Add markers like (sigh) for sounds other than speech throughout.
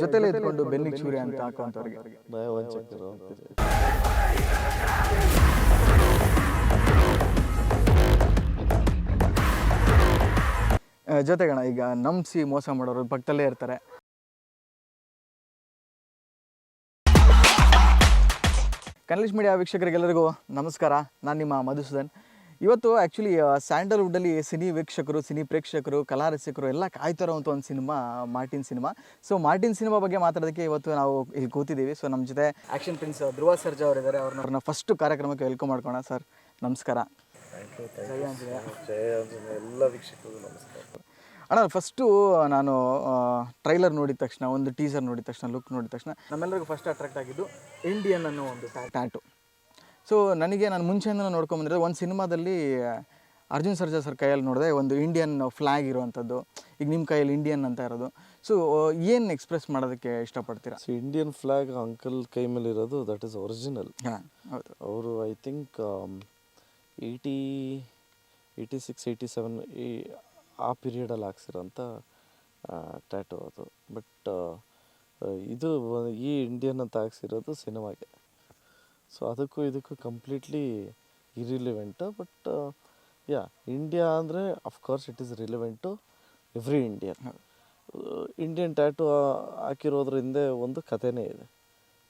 ಜೊತೆಲೇ ಇದ್ಕೊಂಡು ಬೆನ್ನಿಗೆ ಚೂರಿ ಅಂತ ಹಾಕುವಂತವ್ರಿಗೆ ಅಂತೀರಿ ಜೊತೆಗಣ ಈಗ ನಂಬಿಸಿ ಮೋಸ ಮಾಡೋರು ಪಕ್ಕದಲ್ಲೇ ಇರ್ತಾರೆ. ಕನ್ನಡ ಮೀಡಿಯಾ ವೀಕ್ಷಕರಿಗೆಲ್ಲರಿಗೂ ನಮಸ್ಕಾರ. ನಾನು ನಿಮ್ಮ ಮಧುಸೂದನ್. ಇವತ್ತು ಆ್ಯಕ್ಚುಲಿ ಸ್ಯಾಂಡಲ್ವುಡ್ಡಲ್ಲಿ ಸಿನಿ ವೀಕ್ಷಕರು ಸಿನಿ ಪ್ರೇಕ್ಷಕರು ಕಲಾ ರಸಿಕರು ಎಲ್ಲ ಕಾಯ್ತಾ ಇರೋವಂಥ ಒಂದು cinema Martin cinema. So Martin cinema ಬಗ್ಗೆ ಮಾತಾಡೋದಕ್ಕೆ ಇವತ್ತು ನಾವು ಇಲ್ಲಿ ಕೂತಿದ್ದೀವಿ. ಸೊ ನಮ್ಮ ಜೊತೆ ಆ್ಯಕ್ಷನ್ ಪ್ರಿನ್ಸ್ ಧ್ರುವ ಸರ್ಜಾ ಅವರಿದ್ದಾರೆ. ಅವ್ರನ್ನ ಅವ್ರನ್ನ ಫಸ್ಟ್ ಕಾರ್ಯಕ್ರಮಕ್ಕೆ ವೆಲ್ಕಮ್ ಮಾಡ್ಕೋಣ ಸರ್ ನಮಸ್ಕಾರ. ಎಲ್ಲ ನಮಸ್ಕಾರ. ಅಣ್ಣ ಫಸ್ಟು ನಾನು ಟ್ರೈಲರ್ ನೋಡಿದ ತಕ್ಷಣ ಒಂದು ಟೀಸರ್ ನೋಡಿದ ತಕ್ಷಣ ಲುಕ್ ನೋಡಿದ ತಕ್ಷಣ ನಮ್ಮೆಲ್ಲರಿಗೂ ಫಸ್ಟ್ ಅಟ್ರಾಕ್ಟ್ ಆಗಿದ್ದು ಇಂಡಿಯನ್ ಅನ್ನೋ ಒಂದು ಟ್ಯಾಟು ಸೊ ನನಗೆ ನಾನು ಮುಂಚೆಯಿಂದ ನೋಡ್ಕೊಂಬಂದಿರೋದು ಒಂದು ಸಿನಿಮಾದಲ್ಲಿ ಅರ್ಜುನ್ ಸರ್ಜಾ ಸರ್ ಕೈಯಲ್ಲಿ ನೋಡಿದೆ ಒಂದು ಇಂಡಿಯನ್ ಫ್ಲ್ಯಾಗ್ ಇರುವಂಥದ್ದು ಈಗ ನಿಮ್ಮ ಕೈಯಲ್ಲಿ ಇಂಡಿಯನ್ ಅಂತ ಇರೋದು. ಸೊ ಏನು ಎಕ್ಸ್ಪ್ರೆಸ್ ಮಾಡೋದಕ್ಕೆ ಇಷ್ಟಪಡ್ತೀರಾ? ಸೊ ಇಂಡಿಯನ್ ಫ್ಲ್ಯಾಗ್ ಅಂಕಲ್ ಕೈ ಮೇಲೆ ಇರೋದು ದಟ್ ಇಸ್ ಒರಿಜಿನಲ್ ಹಾಂ ಹೌದು. ಅವರು I think eighty eighty six eighty seven ಈ ಆ ಪೀರಿಯಡಲ್ಲಿ ಹಾಕ್ಸಿರೋಂಥ ಟ್ಯಾಟು ಅದು. ಬಟ್ ಇದು ಈ ಇಂಡಿಯನ್ ಅಂತ ಹಾಕ್ಸಿರೋದು ಸಿನಿಮಾಗೆ ಸೊ ಅದಕ್ಕೂ ಇದಕ್ಕೂ completely irrelevant but yeah India ಅಂದರೆ of course it is relevant every Indian Indian tattoo ಹಾಕಿರೋದ್ರ ಹಿಂದೆ ಒಂದು ಕಥೆನೇ ಇದೆ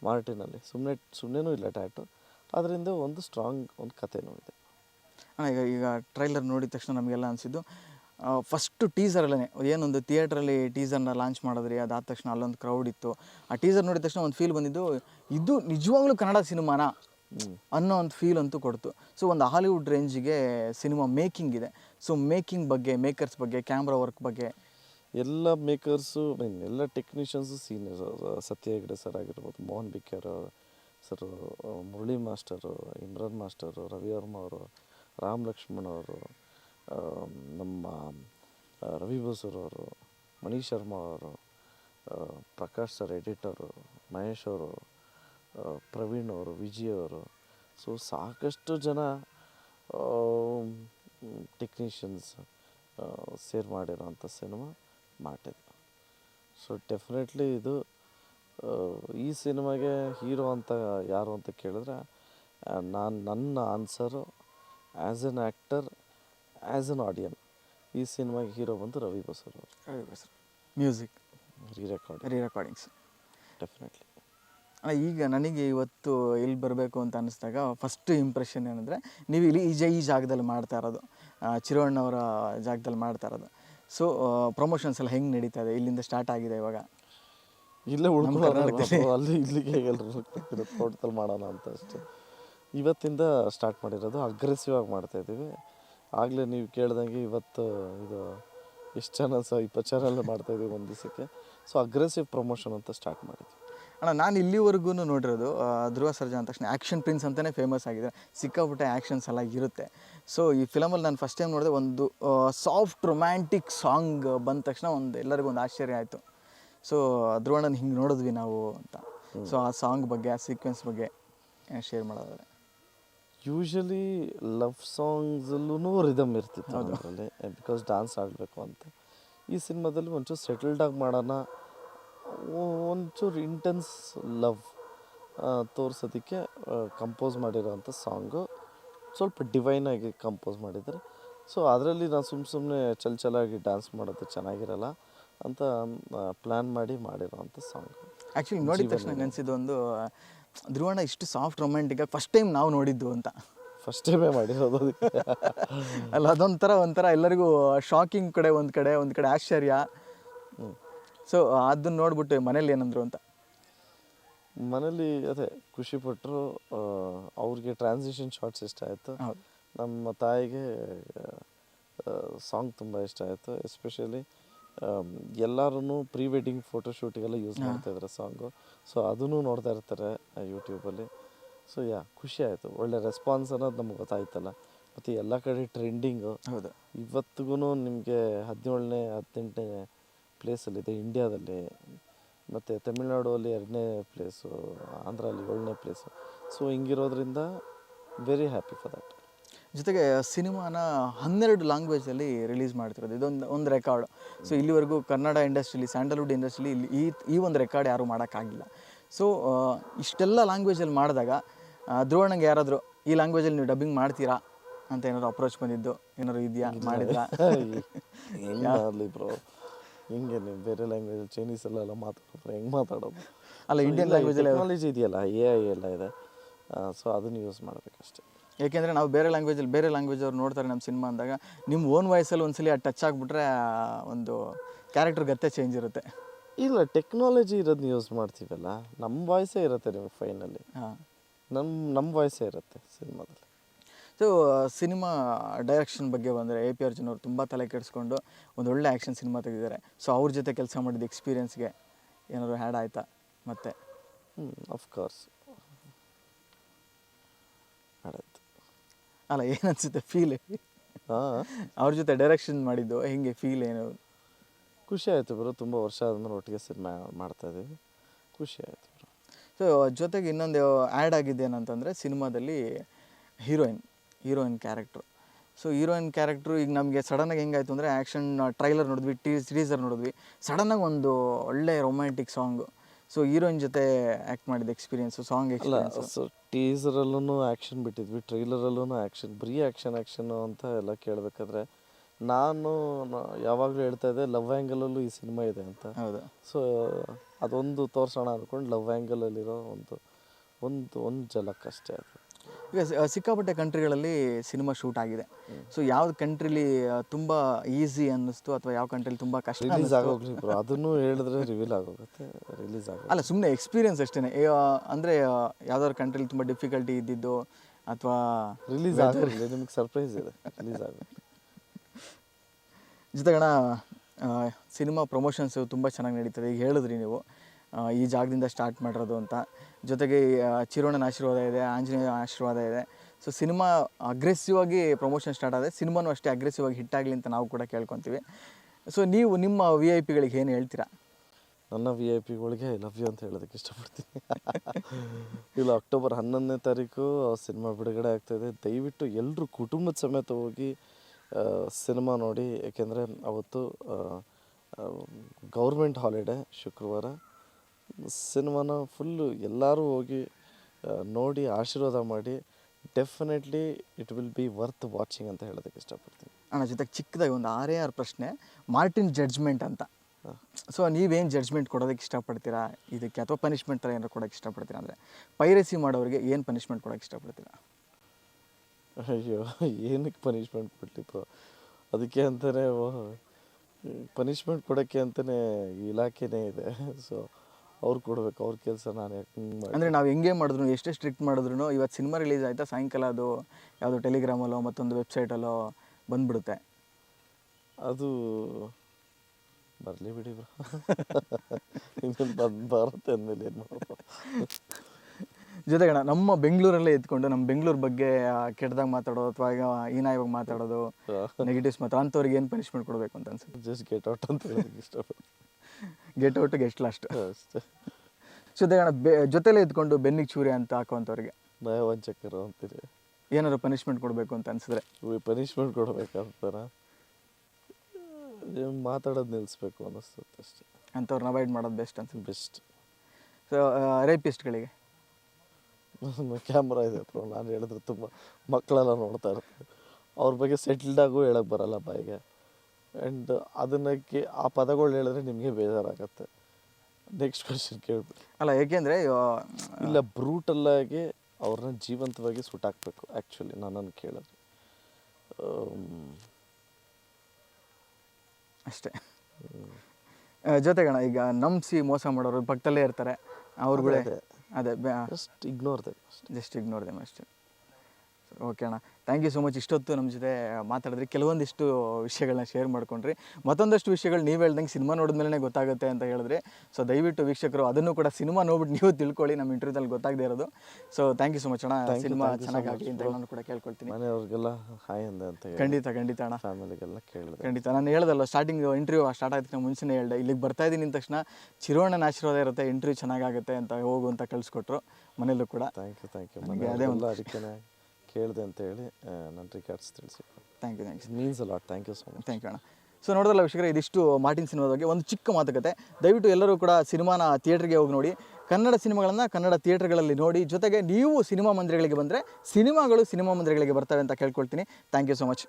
ಮಾರ್ಟಿನಲ್ಲಿ. ಸುಮ್ಮನೆ ಸುಮ್ಮನೆನೂ ಇಲ್ಲ ಟ್ಯಾಟು ಅದರಿಂದ ಒಂದು ಸ್ಟ್ರಾಂಗ್ ಒಂದು ಕಥೆನೂ ಇದೆ. ಈಗ ಈಗ ಟ್ರೈಲರ್ ನೋಡಿದ ತಕ್ಷಣ ನಮಗೆಲ್ಲ ಅನಿಸಿದ್ದು ಫಸ್ಟು ಟೀಸರಲ್ಲೇ ಏನೊಂದು ಥಿಯೇಟ್ರಲ್ಲಿ ಟೀಸರ್ನ ಲಾಂಚ್ ಮಾಡಿದ್ರಿ ಅದಾದ ತಕ್ಷಣ ಅಲ್ಲೊಂದು ಕ್ರೌಡ್ ಇತ್ತು. ಆ ಟೀಸರ್ ನೋಡಿದ ತಕ್ಷಣ ಒಂದು ಫೀಲ್ ಬಂದಿದ್ದು ಇದು ನಿಜವಾಗ್ಲೂ ಕನ್ನಡ ಸಿನಿಮಾನ? ಅನ್ನೋ ಒಂದು ಫೀಲ್ ಅಂತೂ ಕೊಡ್ತು. ಸೊ ಒಂದು ಹಾಲಿವುಡ್ ರೇಂಜಿಗೆ ಸಿನಿಮಾ ಮೇಕಿಂಗ್ ಇದೆ. ಸೊ ಮೇಕಿಂಗ್ ಬಗ್ಗೆ ಮೇಕರ್ಸ್ ಬಗ್ಗೆ ಕ್ಯಾಮ್ರಾ ವರ್ಕ್ ಬಗ್ಗೆ. ಎಲ್ಲ ಮೇಕರ್ಸು ಮೀನ್ ಎಲ್ಲ ಟೆಕ್ನಿಷಿಯನ್ಸು ಸೀನಿಯರ್ ಸತ್ಯ ಹೆಗ್ಡೆ ಸರ್ ಆಗಿರ್ಬೋದು, Mohan Bikkar sir Murali master Imran master Ravi Varma ಅವರು, ರಾಮ್ ಲಕ್ಷ್ಮಣ್ ಅವರು ನಮ್ಮ, ರವಿ ಅವರು, ಮನೀಶ್ ಶರ್ಮಾ ಅವರು ಪ್ರಕಾಶ್ ಸರ್ ಎಡಿಟರು ಮಹೇಶ್ ಅವರು ಪ್ರವೀಣ್ ಅವರು ವಿಜಯ್ ಅವರು. ಸೊ ಸಾಕಷ್ಟು ಜನ ಟೆಕ್ನಿಷಿಯನ್ಸ್ ಸೇರ್ ಮಾಡಿರೋಂಥ ಸಿನಿಮಾ ಮಾಟಿದ್. ಸೊ ಡೆಫಿನೆಟ್ಲಿ ಇದು ಈ ಸಿನಿಮಾಗೆ ಹೀರೋ ಅಂತ ಯಾರು ಅಂತ ಕೇಳಿದ್ರೆ ನಾನು ನನ್ನ answer as an actor as an audience ಈ ಸಿನಿಮಾಗೆ ಹೀರೋ ಬಂದು ರವಿ ಬಸೂರ್ ಅವರು ಮ್ಯೂಸಿಕ್ ರೀ ರೆಕಾರ್ಡ್ ರೀ ರೆಕಾರ್ಡಿಂಗ್ಸ್ ಡೆಫಿನೆಟ್ಲಿ ಈಗ ನನಗೆ ಇವತ್ತು ಇಲ್ಲಿ ಬರಬೇಕು ಅಂತ ಅನ್ನಿಸ್ದಾಗ ಫಸ್ಟ್ ಇಂಪ್ರೆಷನ್ ಏನಂದರೆ ನೀವು ಇಲ್ಲಿ ಈ ಜ ಈ ಜಾಗದಲ್ಲಿ ಮಾಡ್ತಾ ಇರೋದು. ಚಿರೋಣ್ಣವರ ಜಾಗದಲ್ಲಿ ಮಾಡ್ತಾ ಇರೋದು. ಸೊ ಪ್ರಮೋಷನ್ಸ್ ಎಲ್ಲ ಹೆಂಗೆ ನಡೀತಾ ಇದೆ? ಇಲ್ಲಿಂದ ಸ್ಟಾರ್ಟ್ ಆಗಿದೆ ಇವಾಗ? ಇಲ್ಲೇ ಉಳ್ಕೊಂಡು ಅಲ್ಲಿ ಇಲ್ಲಿಗೆ ಎಲ್ಲರೂ ತೋಟದಲ್ಲಿ ಮಾಡೋಣ ಅಂತ ಅಷ್ಟೇ. ಇವತ್ತಿಂದ ಸ್ಟಾರ್ಟ್ ಮಾಡಿರೋದು. ಅಗ್ರೆಸಿವ್ ಆಗಿ ಮಾಡ್ತಾ ಇದ್ದೀವಿ. ಆಗಲೇ ನೀವು ಕೇಳ್ದಂಗೆ ಇವತ್ತು ಇದು ಎಷ್ಟು ಚಾನಲ್ಸ್ ಇಪ್ಪತ್ತು ಚಾನಲ್ ಮಾಡ್ತಾ ಇದ್ದೀವಿ ಒಂದು ದಿವಸಕ್ಕೆ. ಸೊ ಅಗ್ರೆಸಿವ್ ಪ್ರಮೋಷನ್ ಅಂತ ಸ್ಟಾರ್ಟ್ ಮಾಡಿದ್ವಿ. ಅಣ್ಣ ನಾನು ಇಲ್ಲಿವರೆಗೂ ನೋಡಿರೋದು ಧ್ರುವ ಸರ್ಜಾ ಅಂದ ತಕ್ಷಣ ಆ್ಯಕ್ಷನ್ ಪ್ರಿನ್ಸ್ ಅಂತಲೇ ಫೇಮಸ್ ಆಗಿದೆ ಸಿಕ್ಕಾಪುಟ್ಟೆ ಆ್ಯಕ್ಷನ್ಸ್ ಎಲ್ಲ ಇರುತ್ತೆ. ಸೊ ಈ ಫಿಲಮಲ್ಲಿ ನಾನು ಫಸ್ಟ್ ಟೈಮ್ ನೋಡಿದೆ ಒಂದು ಸಾಫ್ಟ್ ರೊಮ್ಯಾಂಟಿಕ್ ಸಾಂಗ್ ಬಂದ ತಕ್ಷಣ ಒಂದು ಎಲ್ಲರಿಗೂ ಒಂದು ಆಶ್ಚರ್ಯ ಆಯಿತು. ಸೊ ಧ್ರುವಣ್ಣನ ಹಿಂಗೆ ನೋಡಿದ್ವಿ ನಾವು ಅಂತ. ಸೊ ಆ ಸಾಂಗ್ ಬಗ್ಗೆ ಆ ಸೀಕ್ವೆನ್ಸ್ ಬಗ್ಗೆ ಶೇರ್ ಮಾಡೋದಾದ್ರೆ. ಯೂಶಲಿ ಲವ್ ಸಾಂಗ್ಸಲ್ಲೂ ರಿದಮ್ ಇರ್ತಿತ್ತು ಅದರಲ್ಲಿ ಬಿಕಾಸ್ ಡ್ಯಾನ್ಸ್ ಆಡಬೇಕು ಅಂತ. ಈ ಸಿನಿಮಾದಲ್ಲಿ ಒಂಚೂರು ಸೆಟಲ್ಡ್ ಆಗಿ ಮಾಡೋಣ ಒಂಚೂರು ಇಂಟೆನ್ಸ್ ಲವ್ ತೋರಿಸೋದಕ್ಕೆ ಕಂಪೋಸ್ ಮಾಡಿರೋಂಥ ಸಾಂಗು ಸ್ವಲ್ಪ ಡಿವೈನ್ ಆಗಿ ಕಂಪೋಸ್ ಮಾಡಿದ್ದಾರೆ. ಸೊ ಅದರಲ್ಲಿ ನಾನು ಸುಮ್ಮ ಸುಮ್ಮನೆ ಚಲ್ ಚಲಾಗಿ ಡ್ಯಾನ್ಸ್ ಮಾಡೋದು ಚೆನ್ನಾಗಿರಲ್ಲ ಅಂತ ಪ್ಲ್ಯಾನ್ ಮಾಡಿ ಮಾಡಿರೋಂಥ ಸಾಂಗ್ ಆ್ಯಕ್ಚುಲಿ ನೋಡಿದ ತಕ್ಷಣ ನೆನೆಸಿದ್ದು ಅನಿಸಿದ್ದು ಒಂದು ಧ್ರುವಣ ಇಷ್ಟು ಸಾಫ್ಟ್ ರೊಮ್ಯಾಂಟಿಕ್ ಫಸ್ಟ್ ಟೈಮ್ ನಾವು ನೋಡಿದ್ದು ಅಂತ. ಫಸ್ಟ್ ಟೈಮೇ ಮಾಡಿರೋದು ಅದಕ್ಕೆ. ಅಲ್ಲ ಅದೊಂಥರ ಒಂಥರ ಎಲ್ಲರಿಗೂ ಶಾಕಿಂಗ್ ಕಡೆ ಒಂದು ಕಡೆ ಒಂದು ಕಡೆ ಆಶ್ಚರ್ಯ. ಸೊ ಅದನ್ನ ನೋಡ್ಬಿಟ್ಟು ಮನೇಲಿ ಏನಂದ್ರು ಅಂತ? ಮನೇಲಿ ಅದೇ ಖುಷಿ ಪಟ್ಟರು ಅವ್ರಿಗೆ ಟ್ರಾನ್ಸಿಷನ್ ಶಾರ್ಟ್ಸ್ ಇಷ್ಟ ಆಯಿತು. ನಮ್ಮ ತಾಯಿಗೆ ಸಾಂಗ್ ತುಂಬ ಇಷ್ಟ ಆಯಿತು. ಎಸ್ಪೆಷಲಿ ಎಲ್ಲರೂ ಪ್ರೀ ವೆಡ್ಡಿಂಗ್ ಫೋಟೋಶೂಟಿಗೆಲ್ಲ ಯೂಸ್ ಮಾಡ್ತಾ ಇದ್ದಾರೆ ಸಾಂಗು ಸೊ ಅದನ್ನು ನೋಡ್ತಾ ಇರ್ತಾರೆ ಯೂಟ್ಯೂಬಲ್ಲಿ ಸೊ ಯಾ ಖುಷಿ ಆಯಿತು. ಒಳ್ಳೆ ರೆಸ್ಪಾನ್ಸ್ ಅನ್ನೋದು ನಮ್ಗೆ ಗೊತ್ತಾಯ್ತಲ್ಲ. ಮತ್ತು ಎಲ್ಲ ಕಡೆ ಟ್ರೆಂಡಿಂಗು ಹೌದು. ಇವತ್ತಿಗೂ ನಿಮಗೆ ಹದಿನೇಳನೇ ಹದಿನೆಂಟನೇ ಪ್ಲೇಸಲ್ಲಿದೆ ಇಂಡಿಯಾದಲ್ಲಿ ಮತ್ತು ತಮಿಳ್ನಾಡಲ್ಲಿ ಎರಡನೇ ಪ್ಲೇಸು ಆಂಧ್ರಲ್ಲಿ ಏಳನೇ ಪ್ಲೇಸು ಸೊ ಹಿಂಗಿರೋದ್ರಿಂದ ವೆರಿ ಹ್ಯಾಪಿ ಫಾರ್ ದಟ್ ಜೊತೆಗೆ ಸಿನಿಮಾನ ಹನ್ನೆರಡು ಲ್ಯಾಂಗ್ವೇಜಲ್ಲಿ ರಿಲೀಸ್ ಮಾಡ್ತಿರೋದು. ಇದೊಂದು ಒಂದು ರೆಕಾರ್ಡ್ ಸೊ ಇಲ್ಲಿವರೆಗೂ ಕನ್ನಡ ಇಂಡಸ್ಟ್ರಿಲಿ ಸ್ಯಾಂಡಲ್ವುಡ್ ಇಂಡಸ್ಟ್ರಿಲಿ ಇಲ್ಲಿ ಈ ಈ ಒಂದು ರೆಕಾರ್ಡ್ ಯಾರೂ ಮಾಡೋಕ್ಕಾಗಿಲ್ಲ. ಸೊ ಇಷ್ಟೆಲ್ಲ ಲ್ಯಾಂಗ್ವೇಜಲ್ಲಿ ಮಾಡಿದಾಗ ಧ್ರುವಣ್ಣಂಗೆ ಯಾರಾದರೂ ಈ ಲ್ಯಾಂಗ್ವೇಜಲ್ಲಿ ನೀವು ಡಬ್ಬಿಂಗ್ ಮಾಡ್ತೀರಾ ಅಂತ ಏನಾದ್ರು ಅಪ್ರೋಚ್ ಬಂದಿದ್ದು? ಏನಾದ್ರು ಇದೆಯಾ? ಮಾಡಿದ್ರಾ? (laughs) ಬ್ರೋ ಹಿಂಗೆ ನೀವು ಬೇರೆ ಲ್ಯಾಂಗ್ವೇಜ್ ಚೈನೀಸಲ್ಲೆಲ್ಲ ಮಾತಾಡೋದು ಹೆಂಗೆ ಮಾತಾಡೋದು? ಅಲ್ಲ ಇಂಡಿಯನ್ ಲ್ಯಾಂಗ್ವೇಜಲ್ಲಿ ಟೆಕ್ನಾಲಜಿ ಇದೆಯಲ್ಲ ಎ ಐ ಎಲ್ಲ ಇದೆ. ಸೊ ಅದನ್ನು ಯೂಸ್ ಮಾಡಬೇಕಷ್ಟೇ. ಏಕೆಂದರೆ ನಾವು ಬೇರೆ ಲ್ಯಾಂಗ್ವೇಜಲ್ಲಿ ಬೇರೆ ಲ್ಯಾಂಗ್ವೇಜ್ ಅವ್ರು ನೋಡ್ತಾರೆ ನಮ್ಮ ಸಿನಿಮಾ ಅಂದಾಗ ನಿಮ್ಮ ಓನ್ ವಾಯ್ಸಲ್ಲಿ ಒಂದ್ಸಲಿ ಆ ಟಚ್ ಆಗಿಬಿಟ್ರೆ ಒಂದು ಕ್ಯಾರೆಕ್ಟರ್ ಗತ್ತೆ ಚೇಂಜ್ ಇರುತ್ತೆ. ಇಲ್ಲ ಟೆಕ್ನಾಲಜಿ ಇರೋದನ್ನ ಯೂಸ್ ಮಾಡ್ತೀವಲ್ಲ ನಮ್ಮ ವಾಯ್ಸೇ ಇರುತ್ತೆ ನಿಮಗೆ ಫೈನಲ್ಲಿ ಹಾಂ. ನಮ್ಮ ನಮ್ಮ ವಾಯ್ಸೇ ಇರುತ್ತೆ ಸಿನಿಮಾದಲ್ಲಿ ಸೊ ಸಿನಿಮಾ ಡೈರೆಕ್ಷನ್ ಬಗ್ಗೆ ಬಂದರೆ ಎ ಪಿ ಅರ್ಜುನ್ ಅವರು ತುಂಬ ತಲೆ ಕೆಡಿಸ್ಕೊಂಡು ಒಂದು ಒಳ್ಳೆ ಆ್ಯಕ್ಷನ್ ಸಿನಿಮಾ ತೆಗೆದಿದ್ದಾರೆ. ಸೊ ಅವ್ರ ಜೊತೆ ಕೆಲಸ ಮಾಡಿದ ಎಕ್ಸ್ಪೀರಿಯೆನ್ಸ್ಗೆ ಏನಾದರೂ ಹ್ಯಾಡ್ ಆಯಿತಾ ಮತ್ತೆ? ಅಫ್ಕೋರ್ಸ್ ಅಲ್ಲ ಏನನ್ಸುತ್ತೆ ಫೀಲ್ ಅವ್ರ ಜೊತೆ ಡೈರೆಕ್ಷನ್ ಮಾಡಿದ್ದು ಹೆಂಗೆ ಫೀಲ್ ಏನು? ಖುಷಿ ಆಯಿತು ಬ್ರೋ ತುಂಬ ವರ್ಷ ಆದ್ಮೇಲೆ ಒಟ್ಟಿಗೆ ಸಿನಿಮಾ ಮಾಡ್ತಾ ಇದ್ದೀವಿ. ಖುಷಿ ಆಯಿತು ಬ್ರೋ. ಸೊ ಜೊತೆಗೆ ಇನ್ನೊಂದು ಆ್ಯಡ್ ಆಗಿದೆ ಏನಂತಂದರೆ ಸಿನಿಮಾದಲ್ಲಿ heroine. Heroine character. So heroine character ಈಗ ನಮಗೆ ಸಡನ್ನಾಗಿ ಹೆಂಗಾಯ್ತು ಅಂದರೆ ಆ್ಯಕ್ಷನ್ ಟ್ರೈಲರ್ ನೋಡಿದ್ವಿ ಟೀಸ್ ಟೀಸರ್ ನೋಡಿದ್ವಿ. ಸಡನ್ನಾಗಿ ಒಂದು ಒಳ್ಳೆ ರೊಮ್ಯಾಂಟಿಕ್ ಸಾಂಗು ಸೊ ಹೀರೋಯಿನ್ ಜೊತೆ ಆ್ಯಕ್ಟ್ ಮಾಡಿದ ಎಕ್ಸ್ಪೀರಿಯನ್ಸು ಸಾಂಗ್ ಅಲ್ಲ ಎಕ್ಸ್ಪೀರಿಯನ್ಸು ಸೊ ಟೀಸರಲ್ಲೂ ಆ್ಯಕ್ಷನ್ ಬಿಟ್ಟಿದ್ವಿ ಟ್ರೈಲರಲ್ಲೂ ಆ್ಯಕ್ಷನ್ ಬರೀ ಆ್ಯಕ್ಷನ್ ಆ್ಯಕ್ಷನು ಅಂತ ಎಲ್ಲ ಕೇಳಬೇಕಾದ್ರೆ ನಾನು ಯಾವಾಗಲೂ ಹೇಳ್ತಾ ಇದ್ದೆ ಲವ್ ಆ್ಯಂಗಲಲ್ಲೂ ಈ ಸಿನಿಮಾ ಇದೆ ಅಂತ. ಹೌದು. ಸೊ ಅದೊಂದು ತೋರಿಸೋಣ ಅಂದ್ಕೊಂಡು ಲವ್ ಆ್ಯಂಗಲಲ್ಲಿರೋ ಒಂದು ಒಂದು ಒಂದು ಜಲಕ್ಕಷ್ಟೇ ಅದು. ಈಗ ಸಿ- ಸಿಕ್ಕಾಪಟ್ಟೆ ಕಂಟ್ರಿಗಳಲ್ಲಿ ಸಿನಿಮಾ ಶೂಟ್ ಆಗಿದೆ. ಸೊ ಯಾವ್ದು ಕಂಟ್ರಿಲಿ ತುಂಬ ಈಸಿ ಅನ್ನಿಸ್ತು ಅಥವಾ ಯಾವ ಕಂಟ್ರಿಲಿ ತುಂಬ ಕಷ್ಟ ರಿಲೀಸ್? ಆಗೋಗ್ಲಿ ಅದನ್ನು ಹೇಳಿದ್ರೆ ರಿವೀಲ್ ಆಗೋಗುತ್ತೆ ರಿಲೀಸ್ ಆಗೋ ಅಲ್ಲ ಸುಮ್ಮನೆ ಎಕ್ಸ್ಪೀರಿಯನ್ಸ್ ಅಷ್ಟೇ ಅಂದರೆ ಯಾವ್ದಾದ್ರು ಕಂಟ್ರಿಲಿ ತುಂಬ ಡಿಫಿಕಲ್ಟಿ ಇದ್ದಿದ್ದು ಅಥವಾ ರಿಲೀಸ್ ಆಗೋದಿಲ್ಲ ನಿಮಗೆ ಸರ್ಪ್ರೈಸ್ ಇದೆ. ರಿಲೀಸ್ ಆಗುತ್ತೆ ಜೊತೆಗಣ ಸಿನಿಮಾ ಪ್ರಮೋಷನ್ಸ್ ತುಂಬ ಚೆನ್ನಾಗಿ ನಡೀತದೆ. ಈಗ ಹೇಳಿದ್ರಿ ನೀವು. ಈ ಜಾಗದಿಂದ ಸ್ಟಾರ್ಟ್ ಮಾಡಿರೋದು ಅಂತ. ಜೊತೆಗೆ ಚಿರೋಣನ ಆಶೀರ್ವಾದ ಇದೆ ಆಂಜನೇಯ ಆಶೀರ್ವಾದ ಇದೆ. ಸೊ ಸಿನಿಮಾ ಅಗ್ರೆಸಿವ್ ಆಗಿ ಪ್ರಮೋಷನ್ ಸ್ಟಾರ್ಟ್ ಆದರೆ ಸಿನಿಮಾನು ಅಷ್ಟೇ ಅಗ್ರೆಸಿವ್ ಆಗಿ ಹಿಟ್ ಆಗಲಿ ಅಂತ ನಾವು ಕೂಡ ಕೇಳ್ಕೊತೀವಿ. ಸೊ ನೀವು ನಿಮ್ಮ ವಿ ಐ ಪಿಗಳಿಗೆ ಏನು ಹೇಳ್ತೀರಾ? ನನ್ನ ವಿ ಐ ಪಿಗಳಿಗೆ ಲವ್ ಯು ಅಂತ ಹೇಳೋದಕ್ಕೆ ಇಷ್ಟಪಡ್ತೀನಿ. (laughs) ಇಲ್ಲ ಅಕ್ಟೋಬರ್ ಹನ್ನೊಂದನೇ ತಾರೀಕು ಸಿನಿಮಾ ಬಿಡುಗಡೆ ಆಗ್ತಾಯಿದೆ ದಯವಿಟ್ಟು ಎಲ್ಲರೂ ಕುಟುಂಬದ ಸಮೇತ ಹೋಗಿ ಸಿನಿಮಾ ನೋಡಿ. ಏಕೆಂದರೆ ಅವತ್ತು ಗೌರ್ಮೆಂಟ್ ಹಾಲಿಡೇ ಶುಕ್ರವಾರ. ಸಿನಿಮಾನ ಫುಲ್ಲು ಎಲ್ಲರೂ ಹೋಗಿ ನೋಡಿ ಆಶೀರ್ವಾದ ಮಾಡಿ definitely it will be worth watching ಅಂತ ಹೇಳೋದಕ್ಕೆ ಇಷ್ಟಪಡ್ತೀನಿ. ಅಣ್ಣ ಜೊತೆಗೆ ಚಿಕ್ಕದಾಗಿ ಒಂದು ಆರೇ ಆರು ಪ್ರಶ್ನೆ ಮಾರ್ಟಿನ್ ಜಡ್ಜ್ಮೆಂಟ್ ಅಂತ. ಸೊ ನೀವೇನು ಜಡ್ಜ್ಮೆಂಟ್ ಕೊಡೋದಕ್ಕೆ ಇಷ್ಟಪಡ್ತೀರಾ? ಇದಕ್ಕೆ ಅಥವಾ ಪನಿಷ್ಮೆಂಟ್ ಥರ ಏನಾರು ಕೊಡೋಕ್ಕೆ ಇಷ್ಟಪಡ್ತೀರಾ ಅಂದರೆ ಪೈರಸಿ ಮಾಡೋರಿಗೆ ಏನು ಪನಿಷ್ಮೆಂಟ್ ಕೊಡೋಕ್ಕೆ ಇಷ್ಟಪಡ್ತೀರಾ? ಅಯ್ಯೋ ಏನಕ್ಕೆ ಪನಿಷ್ಮೆಂಟ್ ಕೊಟ್ಲಿ ಬ್ರೋ ಅದಕ್ಕೆ ಅಂತಲೇ ಪನಿಷ್ಮೆಂಟ್ ಕೊಡೋಕ್ಕೆ ಅಂತಲೇ ಇಲಾಖೆನೇ ಇದೆ. ಸೊ ಅವ್ರು ಕೊಡ್ಬೇಕು ಅವ್ರ ಕೆಲಸ ನಾನು ಯಾಕೆ ಹಿಂಗೆ ಮಾಡಿ ಅಂದರೆ ನಾವು ಹೆಂಗೆ ಮಾಡಿದ್ರು ಎಷ್ಟೇ ಸ್ಟ್ರಿಕ್ಟ್ ಮಾಡಿದ್ರು ಇವತ್ತು ಸಿನಿಮಾ ರಿಲೀಸ್ ಆಯಿತಾ ಸಾಯಂಕಾಲ ಅದು ಯಾವುದೋ ಟೆಲಿಗ್ರಾಮಲ್ಲೋ ಮತ್ತೊಂದು ವೆಬ್ಸೈಟಲ್ಲೋ ಬಂದ್ಬಿಡುತ್ತೆ. ಅದು ಬರಲಿ ಬಿಡಿ ಬ್ರೋ. (laughs) ಇನ್ನೇನು ಬಂದು ಬರುತ್ತೆ ಅಂದಮೇಲೆ ಜೊತೆಗಣ ಮಾಡೋದು? ನಮ್ಮ ಬೆಂಗಳೂರಲ್ಲೇ ಎತ್ಕೊಂಡು ನಮ್ಮ ಬೆಂಗಳೂರು ಬಗ್ಗೆ ಕೆಟ್ಟದಾಗ ಮಾತಾಡೋದು ಅಥವಾ ಈಗ ಹೀನಾಯವಾಗಿ ಮಾತಾಡೋದು ನೆಗೆಟಿವ್ಸ್ ಮಾತ್ರ ಅಂಥವ್ರಿಗೆ ಏನು ಪನಿಷ್ಮೆಂಟ್ ಕೊಡಬೇಕು ಅಂತ ಅನ್ಸುತ್ತೆ? ಜಸ್ಟ್ ಗೆಟ್ ಔಟ್ ಅಂತ ಹೇಳೋದಕ್ಕೆ ಇಷ್ಟಪಡ್ತೀನಿ. Get out guest last. ಅಷ್ಟೇ. ಜೊತೆಗೆ ಅಣ್ಣ ಬೆ ಜೊತೆಲೇ ಇದ್ಕೊಂಡು ಬೆನ್ನಿಗೆ ಚೂರಿ ಅಂತ ಹಾಕುವಂಥವ್ರಿಗೆ. ನಯವಂಚಕರು ಅಂತೀರಿ? ಏನಾದ್ರು ಪನಿಷ್ಮೆಂಟ್ ಕೊಡಬೇಕು ಅಂತ ಅನ್ಸಿದ್ರೆ. ಪನಿಷ್ಮೆಂಟ್ ಕೊಡ್ಬೇಕಂತಾರ? ಮಾತಾಡೋದು ನಿಲ್ಲಿಸ್ಬೇಕು ಅನ್ನಿಸ್ತದೆ ಅಷ್ಟೇ. ಅಂಥವ್ರನ್ನ ಅವಾಯ್ಡ್ ಮಾಡೋದು ಬೆಸ್ಟ್ ಅನ್ಸುತ್ತೆ. ಬೆಸ್ಟ್ ಸೊ ರೇಪಿಸ್ಟ್ಗಳಿಗೆ ಕ್ಯಾಮ್ರಾ ಇದೆ ಬ್ರೋ ನಾನು ಹೇಳಿದ್ರೆ ತುಂಬ ಮಕ್ಕಳೆಲ್ಲ ನೋಡ್ತಾ ಇರ್ತಾರೆ. ಅವ್ರ ಬಗ್ಗೆ ಸೆಟ್ಲ್ಡಾಗೂ ಆಗು ಹೇಳಕ್ಕೆ ಬರಲ್ಲ ಬಾಯಿಗೆ. ಆ್ಯಂಡ್ ಅದನ್ನಕ್ಕೆ ಆ ಪದಗಳು ಹೇಳಿದ್ರೆ ನಿಮಗೆ ಬೇಜಾರಾಗತ್ತೆ. Next question ಕೇಳ್ಬಿಡಿ. ಅಲ್ಲ ಏಕೆಂದರೆ ಇಲ್ಲ ಬ್ರೂಟಲ್ಲಾಗಿ ಅವ್ರನ್ನ ಜೀವಂತವಾಗಿ ಸುಟ್ಟಾಕಬೇಕು ಆ್ಯಕ್ಚುಲಿ ನನ್ನನ್ನು ಕೇಳಿದ್ರೆ ಆಮ್, ಅಷ್ಟೇ. ಜೊತೆಗಣ ಈಗ ನಂಬಿಸಿ ಮೋಸ ಮಾಡೋರು ಪಕ್ಕದಲ್ಲೇ ಇರ್ತಾರೆ. ಅವ್ರುಗಳೇ ಅದೇ, ಅದೇ. Just ignore them just ignore them ಅಷ್ಟೇ. ಓಕೆ ಅಣ್ಣ. ಥ್ಯಾಂಕ್ ಯು ಸೊ ಮಚ್ ಇಷ್ಟೊತ್ತು ನಮ್ಮ ಜೊತೆ ಮಾತಾಡಿದ್ರಿ. ಕೆಲವೊಂದಿಷ್ಟು ವಿಷಯಗಳನ್ನ ಶೇರ್ ಮಾಡ್ಕೊಂಡ್ರಿ. ಮತ್ತೊಂದಷ್ಟು ವಿಷಯಗಳು ನೀವು ಹೇಳ್ದಂಗೆ ಸಿನಿಮಾ ನೋಡಿದ್ಮೇಲೆ ಗೊತ್ತಾಗುತ್ತೆ ಅಂತ ಹೇಳಿದ್ರಿ. ಸೊ ದಯವಿಟ್ಟು ವೀಕ್ಷಕರು ಅದನ್ನು ಕೂಡ ಸಿನಿಮಾ ನೋಡ್ಬಿಟ್ಟು ನೀವು ತಿಳ್ಕೊಳ್ಳಿ. ನಮ್ಮ ಇಂಟರ್ವ್ಯೂದಲ್ಲಿ ಗೊತ್ತಾಗದೇ ಇರೋದು. So thank you so much ಅಣ್ಣ. ಸಿನಿಮಾ ಚೆನ್ನಾಗಿ ಅಂತ ನಾನು ಕೂಡ ಕೇಳ್ಕೊಳ್ತೀನಿ. ಮನೆಯವ್ರಿಗೆಲ್ಲ ಹಾಯ್ ಅಂತ ಖಂಡಿತ ಖಂಡಿತ ಅಣ್ಣ. ಫ್ಯಾಮಿಲಿಗೆಲ್ಲ ಕೇಳಿದೆ. ಖಂಡಿತ. ನಾನು ಹೇಳ್ದಲ್ಲ ಸ್ಟಾರ್ಟಿಂಗ್ ಇಂಟರ್ವ್ಯೂ ಸ್ಟಾರ್ಟ್ ಆಗಿದ್ದಕ್ಕೆ ಮುಂಚೆನೇ ಹೇಳ್ದೆ. ಇಲ್ಲಿಗೆ ಬರ್ತಾ ಇದ್ದೀನಿ ಅಂದ ತಕ್ಷಣ ಚಿರೋಣ್ಣನ ಆಶೀರ್ವಾದ ಇರುತ್ತೆ ಇಂಟರ್ವ್ಯೂ ಚೆನ್ನಾಗಾಗುತ್ತೆ ಅಂತ ಹೋಗು ಅಂತ ಕಳಿಸ್ಕೊಟ್ರು ಮನೇಲೂ ಕೂಡ. ಥ್ಯಾಂಕ್ ಯು ಥ್ಯಾಂಕ್ ಯು ಅದೇ ಒಂದು ಅದಕ್ಕೆ ಕೇಳಿದೆ ಅಂತ ಹೇಳಿ ನನ್ನ ರಿಕಾರ್ಡ್ಸ್ ತಿಳಿಸಿ. ಥ್ಯಾಂಕ್ ಯು ಥ್ಯಾಂಕ್ಸ್ ಮೀನ್ಸ್ ಅಲ್ಲ thank you so much thank you ಅಣ್ಣ. ಸೊ ನೋಡಿದ್ರಲ್ಲ ವೀಕ್ಷಕರೇ ಇದಿಷ್ಟು ಮಾರ್ಟಿನ್ ಸಿನಿಮಾದ ಬಗ್ಗೆ ಒಂದು ಚಿಕ್ಕ ಮಾತುಕತೆ. ದಯವಿಟ್ಟು ಎಲ್ಲರೂ ಕೂಡ ಸಿನಿಮಾನ ಥಿಯೇಟ್ರಿಗೆ ಹೋಗಿ ನೋಡಿ. ಕನ್ನಡ ಸಿನಿಮಾಗಳನ್ನು ಕನ್ನಡ ಥಿಯೇಟರ್ಗಳಲ್ಲಿ ನೋಡಿ. ಜೊತೆಗೆ ನೀವು ಸಿನಿಮಾ ಮಂದಿರಗಳಿಗೆ ಬಂದರೆ ಸಿನಿಮಾಗಳು ಸಿನಿಮಾ ಮಂದಿರಗಳಿಗೆ ಬರ್ತವೆ ಅಂತ ಕೇಳ್ಕೊಳ್ತೀನಿ. Thank you so much